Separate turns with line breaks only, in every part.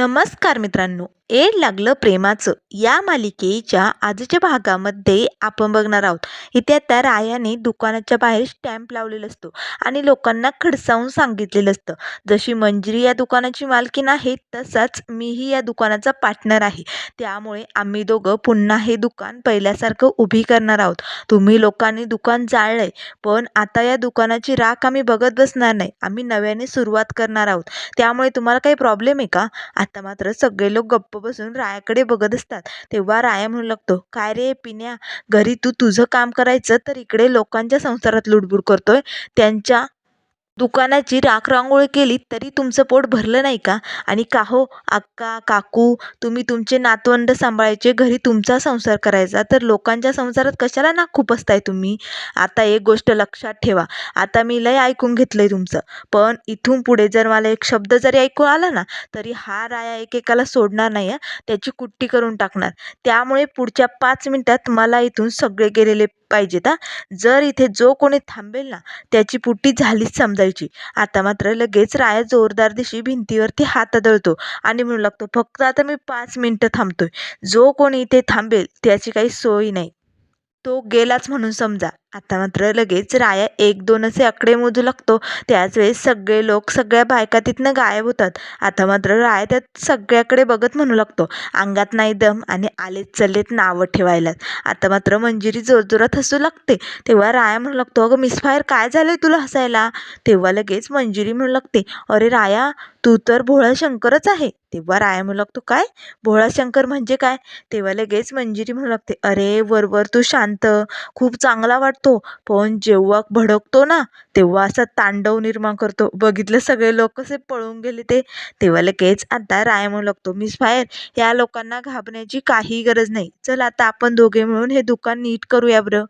नमस्कार मित्रांनो एड लागलं प्रेमाचं. या मालिकेच्या आजच्या भागामध्ये आपण बघणार आहोत. इथे आता रायाने दुकानाच्या बाहेर स्टॅम्प लावलेला असतो आणि लोकांना खडसावून सांगितलेलं असतं. जशी मंजिरी या दुकानाची मालकीन आहे तसाच मीही या दुकानाचा पार्टनर आहे. त्यामुळे आम्ही दोघं पुन्हा हे दुकान पहिल्यासारखं उभी करणार आहोत. तुम्ही लोकांनी दुकान जाळलंय पण आता या दुकानाची राख आम्ही बघत बसणार नाही. आम्ही नव्याने सुरुवात करणार आहोत. त्यामुळे तुम्हाला काही प्रॉब्लेम आहे का? आता मात्र सगळे लोक गप्प बसून रायाकडे बघत असतात. तेव्हा राया म्हणू लागतो काय रे पिण्या घरी तू तुझं काम करायचं तर इकडे लोकांच्या संसारात लुडबुड करतोय. त्यांच्या दुकानाची राखरांगोळी केली तरी तुमचं पोट भरलं नाही का? आणि का हो अक्का काकू तुम्ही तुमचे नातवंड सांभाळायचे घरी तुमचा संसार करायचा तर लोकांच्या संसारात कशाला ना खुपसताय तुम्ही? आता एक गोष्ट लक्षात ठेवा आता मी लय ऐकून घेतलं आहे तुमचं. पण इथून पुढे जर मला एक शब्द जरी ऐकू आला ना तरी हा राया एकेकाला सोडणार नाही आहे त्याची कुट्टी करून टाकणार. त्यामुळे पुढच्या पाच मिनटात मला इथून सगळे गेलेले पाहिजेत हा. जर इथे जो कोणी थांबेल ना त्याची पुट्टी झालीच समजायची. आता मात्र लगेच राया जोरदार दिशी भिंतीवरती हात आदळतो आणि म्हणू लागतो फक्त आता मी पाच मिनटं थांबतोय. जो कोणी इथे थांबेल त्याची काही सोय नाही. तो गेलाच म्हणून समजा. आता मात्र लगेच राया एक दोन असे आकडे मोजू लागतो. त्याच वेळेस सगळे लोक सगळ्या बायका तिथनं गायब होतात. आता मात्र राया त्यात सगळ्याकडे बघत म्हणू लागतो. अंगात नाही दम आणि आलेत चलेत नावं ठेवायला. आता मात्र मंजिरी जोरजोरात हसू लागते. तेव्हा राया म्हणू लागतो अगं मिसफायर काय झालं तुला हसायला? तेव्हा लगेच मंजिरी म्हणू लागते अरे राया तू तर भोळा शंकरच आहे. तेव्हा राया म्हणू लागतो काय? भोळा शंकर म्हणजे काय? तेव्हा लगेच मंजिरी म्हणू लागते अरे वरवर तू शांत खूप चांगला वाटतो पण जेव्हा भडकतो ना तेव्हा असा तांडव निर्माण करतो. बघितलं सगळे लोक कसे पळून गेले ते? तेव्हा लगेच आता राय म्हणू लागतो. मिस फायर या लोकांना घाबरण्याची काही गरज नाही. चल आता आपण दोघे मिळून हे दुकान नीट करूया बरं.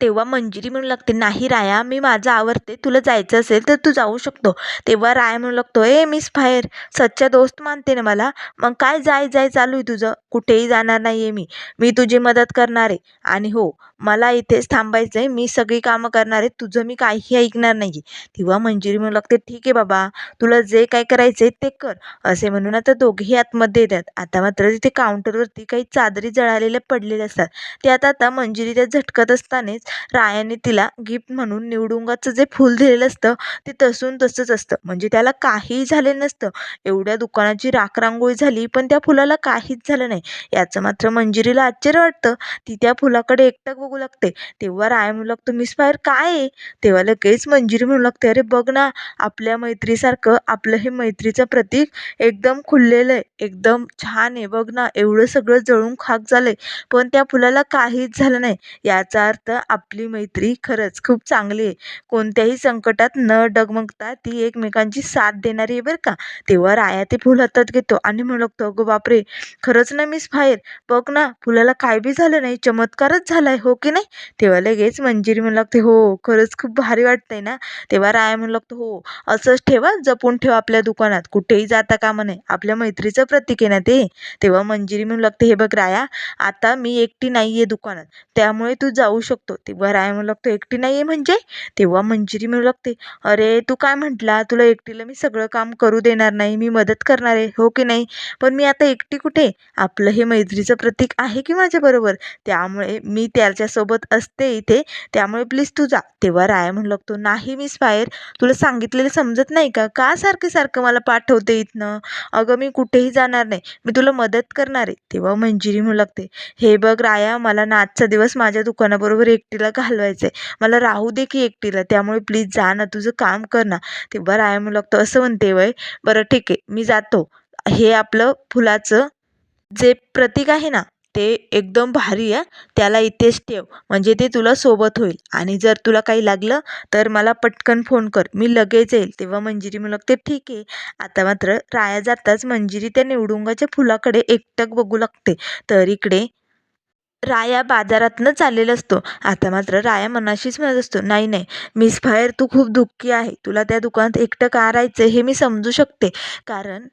तेव्हा मंजिरी म्हणू लागते नाही राया मी माझं आवरते तुला जायचं असेल तर तू जाऊ शकतो. तेव्हा राया म्हणू लागतो ए मिस फायर सच्चा दोस्त मानते ना मला मग काय जाय जाय चालू आहे तुझं? कुठेही जाणार नाही आहे मी मी तुझी मदत करणार आहे. आणि हो मला इथेच थांबायचं आहे मी सगळी कामं करणार आहे तुझं मी काहीही ऐकणार नाही आहे तेव्हा मंजिरी म्हणू लागते ठीक आहे बाबा तुला जे काय करायचं आहे ते कर. असे म्हणून आता दोघेही आतमध्ये येतात. आता मात्र तिथे काउंटरवरती काही चादरी जळालेल्या पडलेल्या असतात. त्यात आता मंजिरी त्या झटकत असतानाच रायाने तिला गिफ्ट म्हणून निवडुंगाचं जे फूल दिलेलं असतं ते तसून तसंच असतं. म्हणजे त्याला काहीही झालेलं नसतं. एवढ्या दुकानाची राखरांगोळी झाली पण त्या फुलाला काहीच झालं नाही. याचं मात्र मंजिरीला आश्चर्य वाटतं. ती त्या फुलाकडे एकटक बघू लागते. तेव्हा राया म्हणू लागतो मिस फायर काय आहे? तेव्हा लगेच मंजिरी म्हणू लागते अरे बघ ना आपल्या मैत्रीसारखं आपलं हे मैत्रीचं प्रतीक एकदम खुललेलं आहे. एकदम छान आहे. बघ ना एवढं सगळं जळून खाक झालंय. पण त्या फुलाला काहीच झालं नाही. याचा अर्थ आपली मैत्री खरंच खूप चांगली आहे. कोणत्याही संकटात न डगमगता ती एकमेकांची साथ देणारी आहे बरं का. तेव्हा राया ते फुल हातात घेतो आणि म्हणतो लागतो अगं बापरे खरंच ना मिस फायर बघ ना फुलाला काय बी झालं नाही चमत्कारच झालाय हो की नाही? तेव्हा लगेच मंजिरी म्हणू लागते हो खरंच खूप भारी वाटतंय ना. तेव्हा राया म्हणू लागतो हो असंच ठेवा जपून ठेवा आपल्या दुकानात. कुठेही जाता कामा नये. आपल्या मैत्रीचं प्रतीक आहे ना ते. तेव्हा मंजिरी म्हणू लागते हे बघ राया आता मी एकटी नाही आहे दुकानात. त्यामुळे तू जाऊ शकतो. तेव्हा राया म्हणू लागतो. एकटी नाही आहे म्हणजे? तेव्हा मंजिरी म्हणू लागते. अरे तू काय म्हटला? तुला एकटीला मी सगळं काम करू देणार नाही. मी मदत करणार आहे. हो की नाही? पण मी आता एकटी कुठे? आपलं हे मैत्रीचं प्रतीक आहे की माझ्याबरोबर त्यामुळे मी त्याच्यासोबत असते इथे. त्यामुळे प्लीज तू जा. तेव्हा राया म्हणू लागतो नाही मी स्पायर तुला सांगितलेलं समजत नाही का? का सारखं सारखं मला पाठवते इथनं? अगं मी कुठेही जाणार नाही. मी तुला मदत करणार आहे. तेव्हा मंजिरी म्हणू लागते हे बघ राया मला ना आजचा दिवस माझ्या दुकानाबरोबर एकटीला घालवायचं आहे मला राहू दे की एकटीला त्यामुळे प्लीज जा ना तुझं काम कर ना. तेव्हा राया म्हणू लागतो असं म्हणते वय बरं ठीक आहे मी जातो. हे आपलं फुलाचं जे प्रतीक आहे ना ते एकदम भारी आहे. त्याला इथेच ठेव म्हणजे ते तुला सोबत होईल. आणि जर तुला काही लागलं तर मला पटकन फोन कर. मी लगेच येईल. तेव्हा मंजिरी म्हणू लागते ठीक आहे. आता मात्र राया जाताच मंजिरी त्या निवडुंगाच्या फुलाकडे एकटक बघू लागते. तर इकडे राया बाजारातनं चाललेला असतो. आता मात्र राया मनाशीच म्हणत असतो नाही नाही मिस फायर तू खूप दुःखी आहे. तुला त्या दुकानात एकटं का राहायचं हे मी समजू शकते. कारण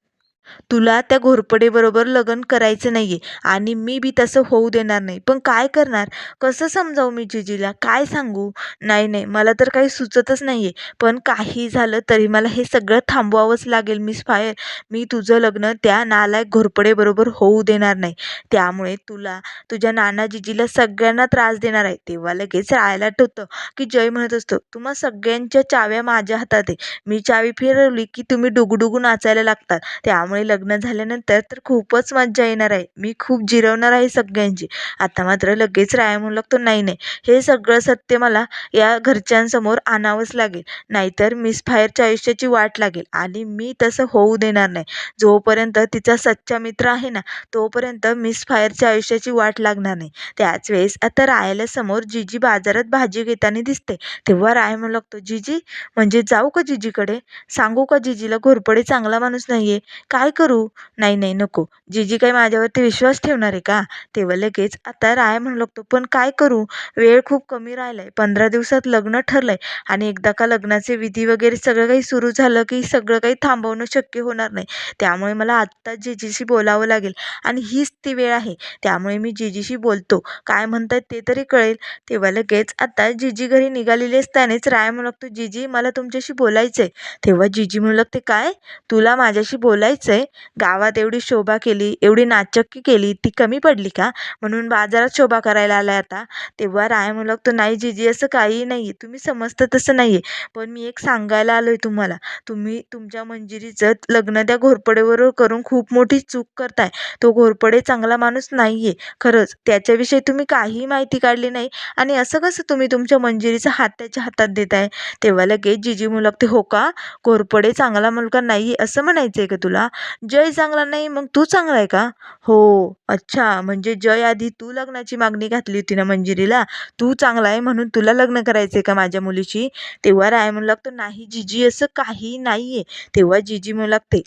तुला त्या घोरपडेबरोबर लग्न करायचं नाही आहे आणि मी बी तसं होऊ देणार नाही. पण काय करणार? कसं समजावू मी जिजीला? काय सांगू? नाही नाही मला तर काही सुचतच नाही आहे पण काही झालं तरी मला हे सगळं थांबवावंच लागेल मिस फायर. मी तुझं लग्न त्या नालायक घोरपडेबरोबर होऊ देणार नाही. त्यामुळे तुला तुझ्या नाना जिजीला सगळ्यांना त्रास देणार आहे. तेव्हा लगेच राहायला ठेवतं की जय म्हणत असतो तुम्हा सगळ्यांच्या चाव्या माझ्या हातात आहे. मी चावी फिरवली की तुम्ही डुगडुगू नाचायला लागतात त्यामुळे लग्न झाल्यानंतर तर खूपच मज्जा येणार आहे. मी खूप जिरवणार आहे सगळ्यांची. आता मात्र लगेच राया म्हणू लागतो नाही नाही. हे सगळं सत्य मला या घरच्यांसमोर आणावंच लागेल. नाहीतर मिस फायरच्या आयुष्याची वाट लागेल आणि मी तसं होऊ देणार नाही. जोपर्यंत तिचा सच्चा मित्र आहे ना तोपर्यंत मिस फायरच्या आयुष्याची वाट लागणार नाही. त्याच वेळेस आता रायाला समोर जिजी बाजारात भाजी घेताना दिसते. तेव्हा राय म्हणू लागतो जिजी म्हणजे जाऊ का जिजीकडे? सांगू का जिजीला घोरपडे चांगला माणूस नाही आहे काय करू? नाही नाही नको. जीजी काही माझ्यावरती विश्वास ठेवणार आहे का? तेव्हा लगेच आता राय म्हणू लागतो पण काय करू? वेळ खूप कमी राहिला आहे पंधरा दिवसात लग्न ठरलं आहे आणि एकदा का लग्नाचे विधी वगैरे सगळं काही सुरू झालं की सगळं काही थांबवणं शक्य होणार नाही. त्यामुळे मला आत्ता जीजीशी बोलावं लागेल आणि हीच ती वेळ आहे. त्यामुळे मी जीजीशी बोलतो. काय म्हणतात ते तरी कळेल. तेव्हा लगेच आता जीजी घरी निघालेली असतानाच राय म्हणू लागतो जिजी मला तुमच्याशी बोलायचं आहे तेव्हा जिजी म्हणू लागते काय? तुला माझ्याशी बोलायचं आहे गावात एवढी शोभा केली एवढी नाचक्की केली ती कमी पडली का? म्हणून बाजारात शोभा करायला आलाय आता. तेव्हा राय म्हणू लागतो नाही जिजी असं काही नाही. आहे तुम्ही समजतं तसं नाही आहे पण मी एक सांगायला आलो आहे तुम्हाला. तुम्ही तुमच्या मंजिरीचं लग्न त्या घोरपडेबरोबर करून खूप मोठी चूक करताय. तो घोरपडे चांगला माणूस नाही आहे खरंच त्याच्याविषयी तुम्ही काहीही माहिती काढली नाही. आणि असं कसं तुम्ही तुमच्या मंजिरीचा हात त्याच्या हातात देताय? तेव्हा लगेच जिजी म्हणू हो का? घोरपडे चांगला मुलगा नाही आहे असं म्हणायचं आहे का तुला? जय चांगला नाही मग तू चांगला आहे का? हो. अच्छा म्हणजे जय आधी तू लग्नाची मागणी घातली होती ना मंजिरीला? तू चांगला आहे म्हणून तुला लग्न करायचं आहे का माझ्या मुलीशी? तेव्हा राय म्हणू लागतो नाही जिजी असं काही नाही आहे तेव्हा जिजी म्हणू लागते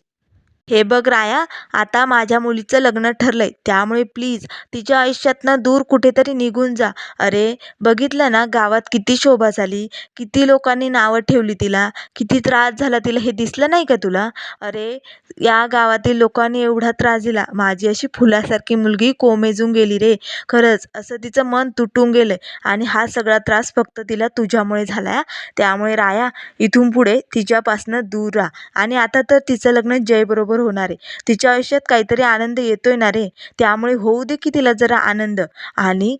हे बघ राया आता माझ्या मुलीचं लग्न ठरलंय त्यामुळे प्लीज तिच्या आयुष्यातनं दूर कुठेतरी निघून जा. अरे बघितलं ना गावात किती शोभा झाली किती लोकांनी नावं ठेवली तिला किती त्रास झाला तिला हे दिसलं नाही का तुला? अरे या गावातील लोकांनी एवढा त्रास दिला माझी अशी फुलासारखी मुलगी कोमेजून गेली रे. खरंच असं तिचं मन तुटून गेलंय आणि हा सगळा त्रास फक्त तिला तुझ्यामुळे झाला त्यामुळे राया इथून पुढे तिच्यापासनं दूर राहा. आणि आता तर तिचं लग्न जयबरोबर होणार आहे. तिच्या आयुष्यात काहीतरी आनंद येतो आहे ना रे. त्यामुळे होऊ दे की तिला जरा आनंद. आणि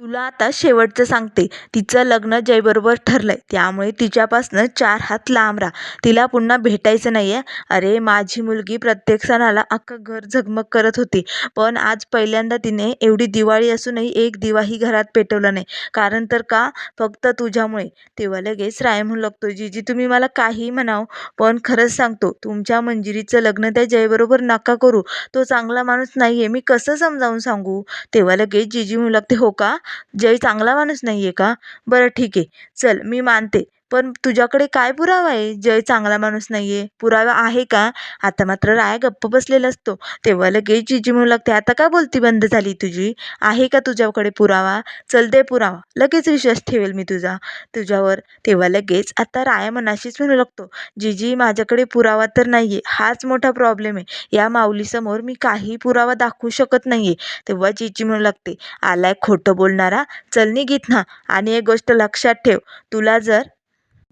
तुला आता शेवटचं सांगते. तिचं लग्न जयबरोबर ठरलं आहे त्यामुळे तिच्यापासनं चार हात लांब राहा. तिला पुन्हा भेटायचं नाही आहे अरे माझी मुलगी प्रत्येक सणाला अख्खं घर झगमग करत होती. पण आज पहिल्यांदा तिने एवढी दिवाळी असूनही एक दिवाही घरात पेटवला नाही. कारण तर का? फक्त तुझ्यामुळे. तेव्हा लगेच राय म्हणू लागतो जिजी तुम्ही मला काही म्हणाव पण खरंच सांगतो तुमच्या मंजिरीचं लग्न त्या जयबरोबर नका करू. तो चांगला माणूस नाही आहे मी कसं समजावून सांगू? तेव्हा लगेच जिजी म्हणू लागते हो का? जय चांगला माणूस नाही आहे का? बरं ठीक आहे. चल मी मानते. पण तुझ्याकडे काय पुरावा आहे? जय चांगला माणूस नाही आहे पुरावा आहे का? आता मात्र राया गप्प बसलेला असतो. तेव्हा लगेच जिजी म्हणू लागते आता का बोलती बंद झाली तुझी? आहे का तुझ्याकडे पुरावा? चल दे पुरावा. लगेच विश्वास ठेवेल मी तुझा. तुझ्यावर. तेव्हा लगेच आता राया मनाशीच म्हणू लागतो जिजी माझ्याकडे पुरावा तर नाही आहे हाच मोठा प्रॉब्लेम आहे. या माऊलीसमोर मी काही पुरावा दाखवू शकत नाही आहे तेव्हा जिजी म्हणू लागते आलाय खोटं बोलणारा. चल निघित ना. आणि एक गोष्ट लक्षात ठेव. तुला जर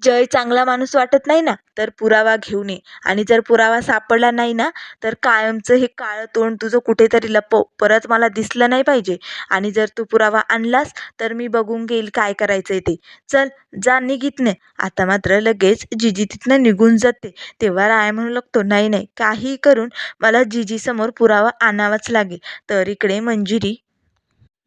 जय चांगला माणूस वाटत नाही ना तर पुरावा घेऊन ये आणि जर पुरावा सापडला नाही ना तर कायमचं हे काळं तोंड तुझं कुठेतरी लपव. परत मला दिसलं नाही पाहिजे. आणि जर तू पुरावा आणलास तर मी बघून घेईल काय करायचं आहे ते. चल जा निघितने. आता मात्र लगेच जिजी तिथनं निघून जाते. तेव्हा राय म्हणू लागतो नाही नाही काही करून मला जिजीसमोर पुरावा आणावाच लागेल. तर इकडे मंजिरी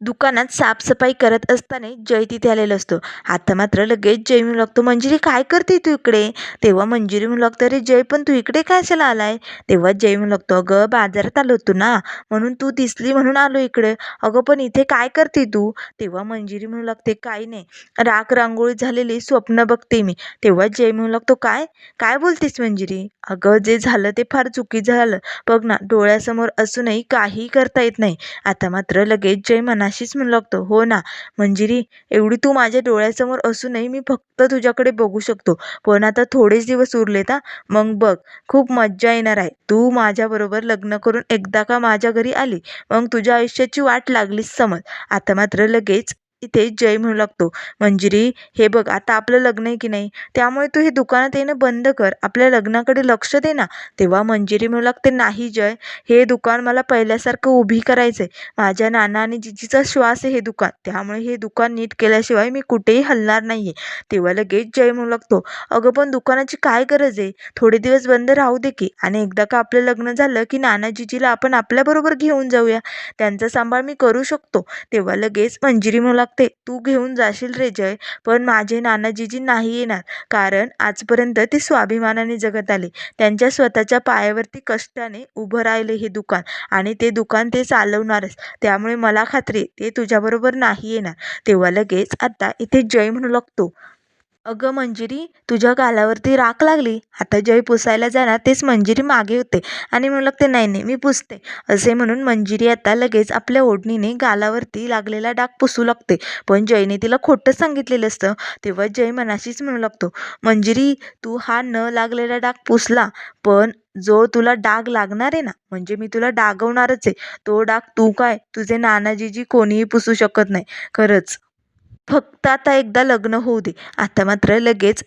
दुकानात साफसफाई करत असताना जय तिथे आलेला असतो. आता मात्र लगेच जय म्हणू लागतो मंजिरी काय करते तू इकडे? तेव्हा मंजिरी म्हणू लागतो अरे जय पण तू इकडे काय कशाला आलाय? तेव्हा जय म्हणू लागतो अगं बाजारात आलो होतो ना म्हणून तू दिसली म्हणून आलो इकडे. अगं पण इथे काय करते तू? तेव्हा मंजिरी म्हणू लागते काही नाही राख रांगोळी झालेली स्वप्न बघते मी. तेव्हा जय म्हणू लागतो काय? काय बोलतेस मंजिरी? अगं जे झालं ते फार चुकीचं झालं. बघ ना डोळ्यासमोर असूनही काही करता येत नाही. आता मात्र लगेच जय म्हणा अशीच म्हणू लागतो. हो ना. मंजिरी एवढी तू माझ्या डोळ्यासमोर असूनही मी फक्त तुझ्याकडे बघू शकतो. पण आता थोडेच दिवस उरलेत हा. मग बघ खूप मज्जा येणार आहे. तू माझ्याबरोबर लग्न करून एकदा का माझ्या घरी आली? मग तुझ्या आयुष्याची वाट लागलीच समज. आता मात्र लगेच इथे जय म्हणू लागतो. मंजिरी हे बघ आता आपलं लग्न आहे की नाही? त्यामुळे तू हे दुकानात येणं बंद कर. आपल्या लग्नाकडे लक्ष दे ना. तेव्हा मंजिरी म्हणू लागते नाही जय हे दुकान मला पहिल्यासारखं उभी करायचं आहे माझ्या नाना आणि जिजीचा श्वास आहे हे दुकान. त्यामुळे हे दुकान नीट केल्याशिवाय मी कुठेही हलणार नाही आहे तेव्हा लगेच जय म्हणू लागतो अगं पण दुकानाची काय गरज आहे? थोडे दिवस बंद राहू दे की. आणि एकदा का आपलं लग्न झालं की नाना जिजीला आपण आपल्याबरोबर घेऊन जाऊया. त्यांचा सांभाळ मी करू शकतो. तेव्हा लगेच मंजिरी म्हणू लागते तू घेऊन जाशील रे जय. पण माझे नानाजीजी नाही येणार. कारण आजपर्यंत ते स्वाभिमानाने जगत आले. त्यांच्या स्वतःच्या पायावरती कष्टाने उभं राहिले हे दुकान. आणि ते दुकान ते चालवणारच. त्यामुळे मला खात्री ते तुझ्याबरोबर नाही येणार. तेव्हा लगेच आता इथे जय म्हणू लागतो. अगं मंजिरी तुझ्या गालावरती राख लागली. आता जय पुसायला जाणार तेच मंजिरी मागे होते. आणि म्हणू लागते नाही नाही मी पुसते. असे म्हणून मंजिरी आता लगेच आपल्या ओढणीने गालावरती लागलेला डाग पुसू लागते. पण जयने तिला खोटं सांगितलेलं असतं. तेव्हा जय मनाशीच म्हणू लागतो मंजिरी तू हा न लागलेला डाग पुसला पण जो तुला डाग लागणार आहे ना म्हणजे मी तुला डागवणारच आहे. तो डाग तू काय? तुझे नानाजीजी कोणीही पुसू शकत नाही. खरंच. फक्त आता एकदा लग्न होऊ दे. आता मात्र लगेच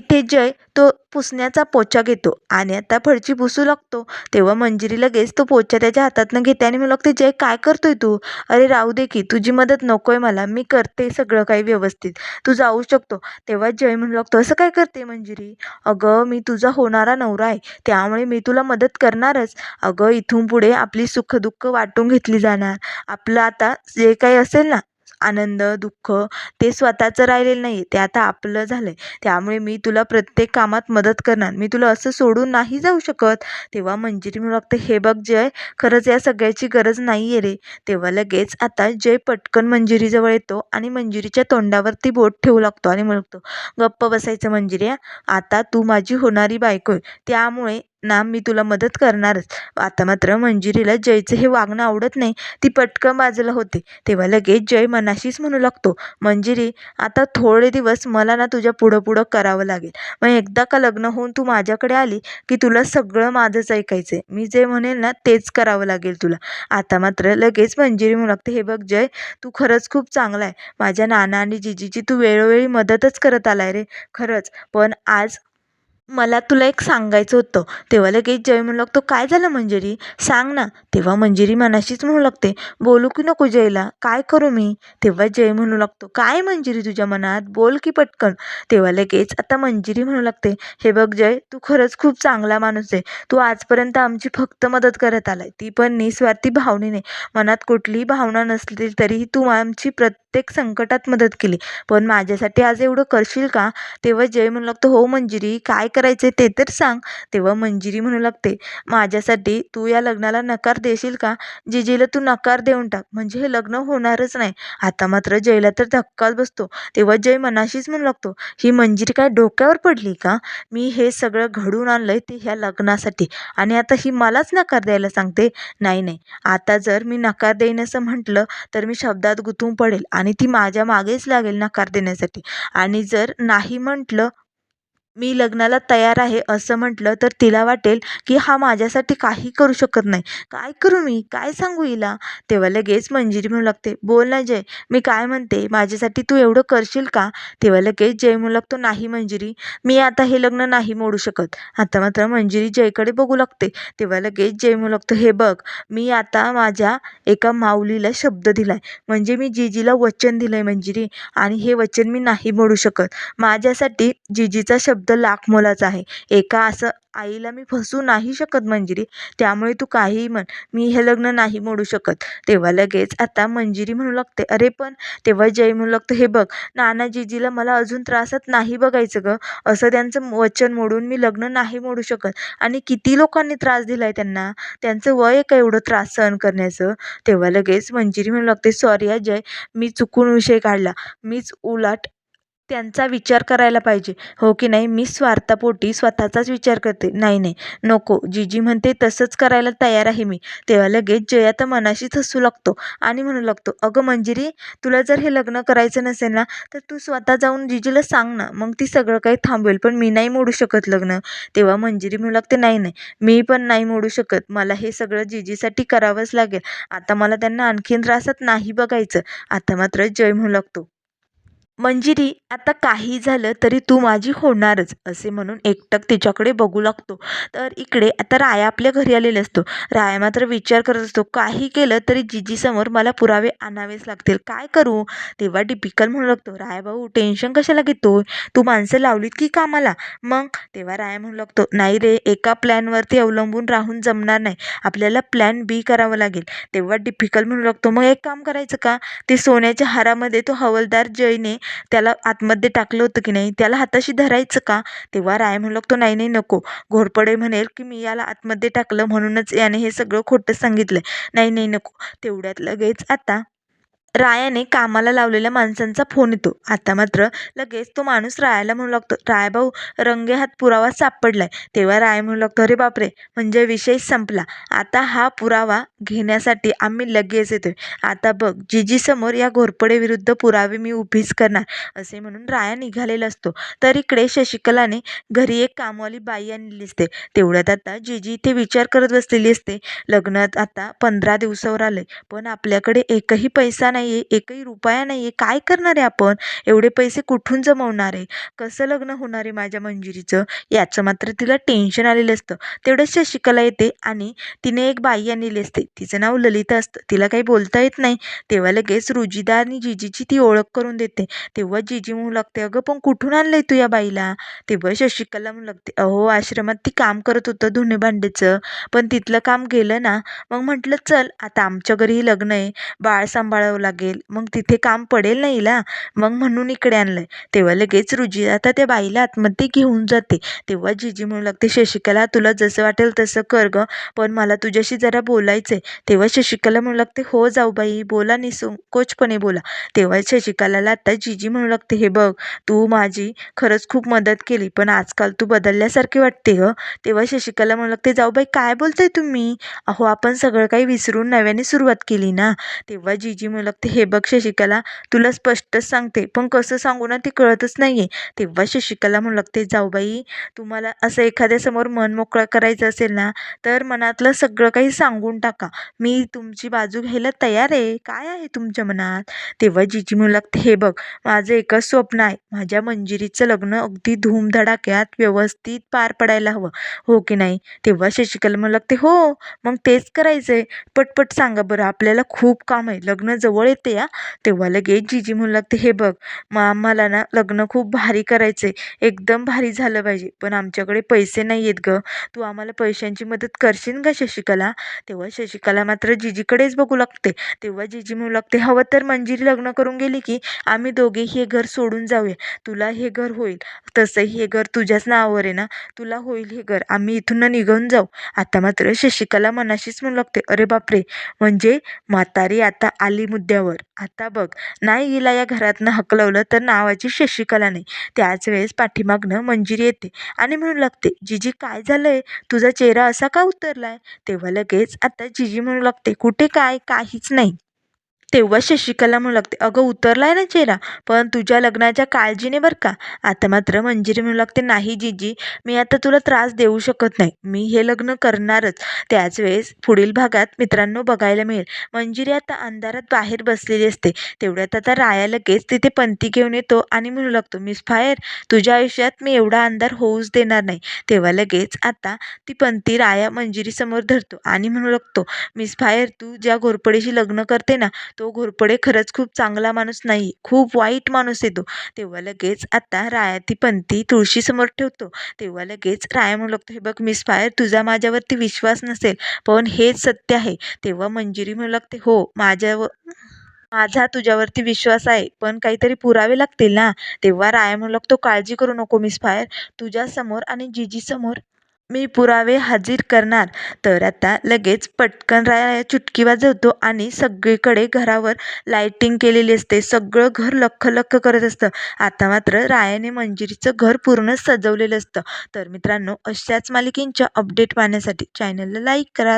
इथे जय तो पुसण्याचा पोचा घेतो आणि आता फरची पुसू लागतो. तेव्हा मंजिरी लगेच तो पोचा त्याच्या हातातनं घेते आणि म्हणू लागते जय काय करतोय तू? अरे राहू दे की तुझी मदत नकोय मला. मी करते सगळं काही व्यवस्थित. तू जाऊ शकतो. तेव्हा जय म्हणू लागतो असं काय करते मंजिरी? अगं मी तुझा होणारा नवरा आहे. त्यामुळे मी तुला मदत करणारच. अगं इथून पुढे आपली सुखदुःख वाटून घेतली जाणार. आपलं आता जे काही असेल ना आनंद दुःख ते स्वतःचं राहिलेलं नाही ते आता आपलं झालं आहे त्यामुळे मी तुला प्रत्येक कामात मदत करणार. मी तुला असं सोडून नाही जाऊ शकत. तेव्हा मंजिरी म्हणू लागते. हे बघ जय खरंच या सगळ्याची गरज नाही आहे रे. तेव्हा लगेच आता जय पटकन मंजिरीजवळ येतो आणि मंजिरीच्या तोंडावरती बोट ठेवू लागतो आणि म्हणतो गप्प बसायचं मंजिरी आता तू माझी होणारी बायको आहे. त्यामुळे ना मी तुला मदत करणारच. आता मात्र मंजिरीला जयचं हे वागणं आवडत नाही. ती पटकन बाजूला होते. तेव्हा लगेच जय मनाशीच म्हणू लागतो मंजिरी आता थोडे दिवस मला ना तुझ्या पुढं पुढं करावं लागेल. मग एकदा का लग्न होऊन तू माझ्याकडे आली की तुला सगळं माझंच ऐकायचं आहे मी जे म्हणेल ना तेच करावं लागेल तुला. आता मात्र लगेच मंजिरी म्हणू लागते हे बघ जय तू खरंच खूप चांगला आहे. माझ्या नाना आणि जिजीची तू वेळोवेळी मदतच करत आलाय रे. खरंच पण आज मला तुला एक सांगायचं होतं. तेव्हा लगेच जय म्हणू लागतो काय झालं मंजिरी? सांग ना. तेव्हा मंजिरी मनाशीच म्हणू लागते बोलू की नको जयला? काय करू मी? तेव्हा जय म्हणू लागतो काय मंजिरी तुझ्या मनात? बोल की पटकन. तेव्हा लगेच आता मंजिरी म्हणू लागते हे बघ जय तू खरंच खूप चांगला माणूस आहे. तू आजपर्यंत आमची फक्त मदत करत आलाय. ती पण निस्वार्थी भावनेने. मनात कुठलीही भावना नसली तरीही तू आमची प्रत प्रत्येक संकटात मदत केली. पण माझ्यासाठी आज एवढं करशील का? तेव्हा जय म्हणू लागतो हो मंजिरी काय करायचं ते तर सांग. तेव्हा मंजिरी म्हणू लागते माझ्यासाठी तू या लग्नाला नकार देशील का? जिजीला तू नकार देऊन टाक. म्हणजे हे लग्न होणारच नाही. आता मात्र जयला तर धक्काच बसतो. तेव्हा जय मनाशीच म्हणू लागतो ही मंजिरी काय डोक्यावर पडली का? मी हे सगळं घडून आणलंय ते ह्या लग्नासाठी आणि आता ही मलाच नकार द्यायला सांगते. नाही नाही. आता जर मी नकार देईन असं म्हटलं तर मी शब्दात गुंतून पडेल आणि आणि ती माझ्या मागेच लागेल नकार देण्यासाठी. आणि जर नाही म्हटलं मी लग्नाला तयार आहे असं म्हटलं तर तिला वाटेल की हा माझ्यासाठी काही करू शकत नाही. काय करू मी? काय सांगू हिला? तेव्हा लगेच मंजिरी म्हणू लागते बोल ना जय मी काय म्हणते? माझ्यासाठी तू एवढं करशील का? तेव्हा लगेच जय म्हणू लागतो नाही मंजिरी मी आता हे लग्न नाही मोडू शकत. आता मात्र मंजिरी जयकडे बघू लागते. तेव्हा लगेच जय म्हणू लागतो हे बघ मी आता माझ्या एका माऊलीला शब्द दिलाय. म्हणजे मी जिजीला वचन दिलंय मंजिरी आणि हे वचन मी नाही मोडू शकत. माझ्यासाठी जिजीचा शब्द लाख मोलाचा आहे. एका असं आईला मी फसू नाही शकत मंजिरी. त्यामुळे तू काहीही म्हण. मी हे लग्न नाही मोडू शकत. तेव्हा लगेच आता मंजिरी म्हणू लागते. अरे पण तेव्हा जय म्हणू लागतं हे बघ नानाजीजीला मला अजून त्रासात नाही बघायचं गं. असं त्यांचं वचन मोडून मी लग्न नाही मोडू शकत. आणि किती लोकांनी त्रास दिला आहे त्यांना? त्यांचं वय आहे का एवढं त्रास सहन करण्याचं? तेव्हा लगेच मंजिरी म्हणू लागते सॉरी अजय जय. मी चुकून विषय काढला. मीच उलाट त्यांचा विचार करायला पाहिजे. हो की नाही? मी स्वार्थापोटी स्वतःचाच विचार करते. नाही नाही. नको. जीजी म्हणते तसंच करायला तयार आहे मी. तेव्हा लगेच जया तर मनाशीच हसू लागतो आणि म्हणू लागतो अगं मंजिरी तुला जर हे लग्न करायचं नसेल ना तर तू स्वतः जाऊन जीजीला सांग ना. मग ती सगळं काही थांबवेल पण मी नाही मोडू शकत लग्न. तेव्हा मंजिरी म्हणू लागते नाही नाही. मी पण नाही मोडू शकत. मला हे सगळं जीजीसाठी करावंच लागेल. आता मला त्यांना आणखीन त्रासात नाही बघायचं. आता मात्र जय म्हणू लागतो. म्हणजे मंजिरी आता काही झालं तरी तू माझी होणारच असे म्हणून एकटक तिच्याकडे बघू लागतो. तर इकडे आता राया आपल्या घरी आलेला असतो. राया मात्र विचार करत असतो काही केलं तरी जिजीसमोर मला पुरावे आणावेच लागतील. काय करू? तेव्हा डिपिकल म्हणू लागतो राया भाऊ टेन्शन कशाला घेतो तू माणसं लावलीत की कामाला? मग? तेव्हा राया म्हणू लागतो नाही रे एका प्लॅनवरती अवलंबून राहून जमणार नाही. आपल्याला प्लॅन बी करावं लागेल. तेव्हा डिफिकल्ट म्हणू लागतो मग एक काम करायचं का? ते सोन्याच्या हारामध्ये तो हवलदार जयने त्याला आतमध्ये टाकलं होतं की नाही? त्याला हाताशी धरायचं का? तेव्हा राय म्हणू लागतो नाही नाही नको. घोरपडे म्हणेल की मी याला आतमध्ये टाकलं म्हणूनच याने हे सगळं खोटं सांगितलं नाही नाही नको. तेवढ्यात लगेच आता रायाने कामाला लावलेल्या माणसांचा फोन येतो. आता मात्र लगेच तो माणूस रायाला म्हणू लागतो राय भाऊ रंगे हात पुरावा सापडलाय. तेव्हा राय म्हणू लागतो अरे बापरे म्हणजे विषय संपला. आता हा पुरावा घेण्यासाठी आम्ही लगेच येतोय. आता बघ जीजीसमोर या घोरपडेविरुद्ध पुरावे मी उभीच करणार. असे म्हणून राया निघालेला असतो. तर इकडे शशिकलाने घरी एक कामवाली बाई आणलेली असते. तेवढ्यात आता जीजी इथे विचार करत बसलेली असते. लग्नात आता पंधरा दिवसावर आले पण आपल्याकडे एकही पैसा नाही. आहे एकही रुपया नाही आहे काय करणार आहे आपण? एवढे पैसे कुठून जमवणार आहे? कसं लग्न होणार आहे माझ्या मंजिरीचं? याचं मात्र तिला टेन्शन आलेलं असतं. तेवढंच शशिकला येते आणि तिने एक बाई आणलेली असते. तिचं नाव ललिता असतं. तिला काही बोलता येत नाही. तेव्हा लगेच रुजिदा आणि जिजीची ती ओळख करून देते. तेव्हा जीजी म्हणू लागते अगं पण कुठून आणलंय तू या बाईला? तेव्हा शशिकला म्हणू लागते अहो आश्रमात ती काम करत होतं धुणे भांड्याचं. पण तिथलं काम गेलं ना. मग म्हटलं चल आता आमच्या घरीही लग्न आहे. बाळ सांभाळावं लागेल. मग तिथे काम पडेल ना? हिला मग म्हणून इकडे आणलंय. तेव्हा लगेच रुजी आता त्या बाईला आतमध्ये घेऊन जाते. तेव्हा जीजी म्हणू लागते शशिकला तुला जसं वाटेल तसं कर गं पण मला तुझ्याशी जरा बोलायचं आहे तेव्हा शशिकला म्हणू लागते हो जाऊ बाई बोला निसंकोचपणे बोला. तेव्हा शशिकलाला आता जीजी म्हणू लागते हे बघ तू माझी खरंच खूप मदत केली पण आजकाल तू बदलल्यासारखी वाटते गं. तेव्हा शशिकला म्हणू लागते जाऊ बाई काय बोलताय तुम्ही? अहो आपण सगळं काही विसरून नव्याने सुरुवात केली ना? तेव्हा जीजी म्हणू लागते हे बघ शशिकला तुला स्पष्टच सांगते. पण कसं सांगू ना ते कळतच नाही आहे तेव्हा शशिकला म्हणू लागते जाऊ बाई तुम्हाला असं एखाद्यासमोर मन मोकळं करायचं असेल ना तर मनातलं सगळं काही सांगून टाका. मी तुमची बाजू घ्यायला तयार आहे. काय आहे तुमच्या मनात? तेव्हा जीजी म्हणू लागते हे बघ माझं एकच स्वप्न आहे. माझ्या मंजिरीचं लग्न अगदी धूमधडाक्यात व्यवस्थित पार पडायला हवं. हो की नाही? तेव्हा शशिकला म्हणू लागते हो मग तेच करायचं आहे पटपट सांगा बरं. आपल्याला खूप काम आहे. लग्न जवळ येते या तेव्हा लगेच जीजी म्हणू लागते हे बघ मग आम्हाला ना लग्न खूप भारी करायचं आहे एकदम भारी झालं पाहिजे. पण आमच्याकडे पैसे नाही आहेत गं. तू आम्हाला पैशांची मदत करशील का शशिकला? तेव्हा शशिकला मात्र जीजीकडेच बघू लागते. तेव्हा जीजी म्हणू लागते हवं तर मंजिरी लग्न करून गेली की आम्ही दोघे हे घर सोडून जाऊया. तुला हे घर होईल. तसंही हे घर तुझ्याच नावावर आहे ना? तुला होईल हे घर. आम्ही इथून ना निघून जाऊ. आता मात्र शशिकला मनाशीच म्हणू लागते अरे बापरे! म्हणजे म्हातारी आता आली मुद्द्यावर आता बघ नाही हिला या घरातनं हकलवलं तर नावाची शशिकला नाही. त्याच वेळेस पाठीमागनं मंजिरी येते आणि म्हणू लागते जिजी काय झालंय? तुझा चेहरा असा का उतरलाय? तेव्हा लगेच आता जिजी म्हणू लागते कुठे काय? काहीच नाही. तेव्हा शशिकला म्हणू लागते अगं उतरला आहे ना चेहरा पण तुझ्या लग्नाच्या काळजीने बरं का? आता मात्र मंजिरी म्हणू लागते नाही जीजी मी आता तुला त्रास देऊ शकत नाही. मी हे लग्न करणारच. त्याच वेळेस पुढील भागात मित्रांनो बघायला मिळेल. मंजिरी आता अंधारात बाहेर बसलेली असते. तेवढ्यात आता राया लगेच तिथे पंथी घेऊन येतो आणि म्हणू लागतो मिस फायर तुझ्या आयुष्यात मी एवढा अंधार होऊच देणार नाही. तेव्हा लगेच आता ती पंथी राया मंजिरीसमोर धरतो आणि म्हणू लागतो मिस फायर तू ज्या घोरपडीशी लग्न करते ना तो तो घोरपडे खरंच खूप चांगला माणूस नाही खूप वाईट माणूस आहे तो. तेव्हा लगेच आता राया ती पंथी तुळशीसमोर ठेवतो. तेव्हा लगेच राया म्हणू लागतो हे बघ मिस फायर तुझा माझ्यावरती विश्वास नसेल पण हेच सत्य आहे. तेव्हा मंजिरी म्हणू लागते हो माझ्यावर माझा तुझ्यावरती विश्वास आहे पण काहीतरी पुरावे लागतील ना? तेव्हा राया म्हणू लागतो काळजी करू नको मिस फायर तुझ्यासमोर आणि जीजीसमोर मी पुरावे हाजीर करणार. तर आता लगेच पटकन राया चुटकी वाजवतो आणि सगळीकडे घरावर लाईटिंग केलेली असते. सगळं घर लख्ख लख्ख करत असतं. आता मात्र रायाने मंजिरीचं घर पूर्ण सजवलेलं असतं. तर मित्रांनो अशाच मालिकेंच्या अपडेट पाहण्यासाठी चॅनलला लाईक करा.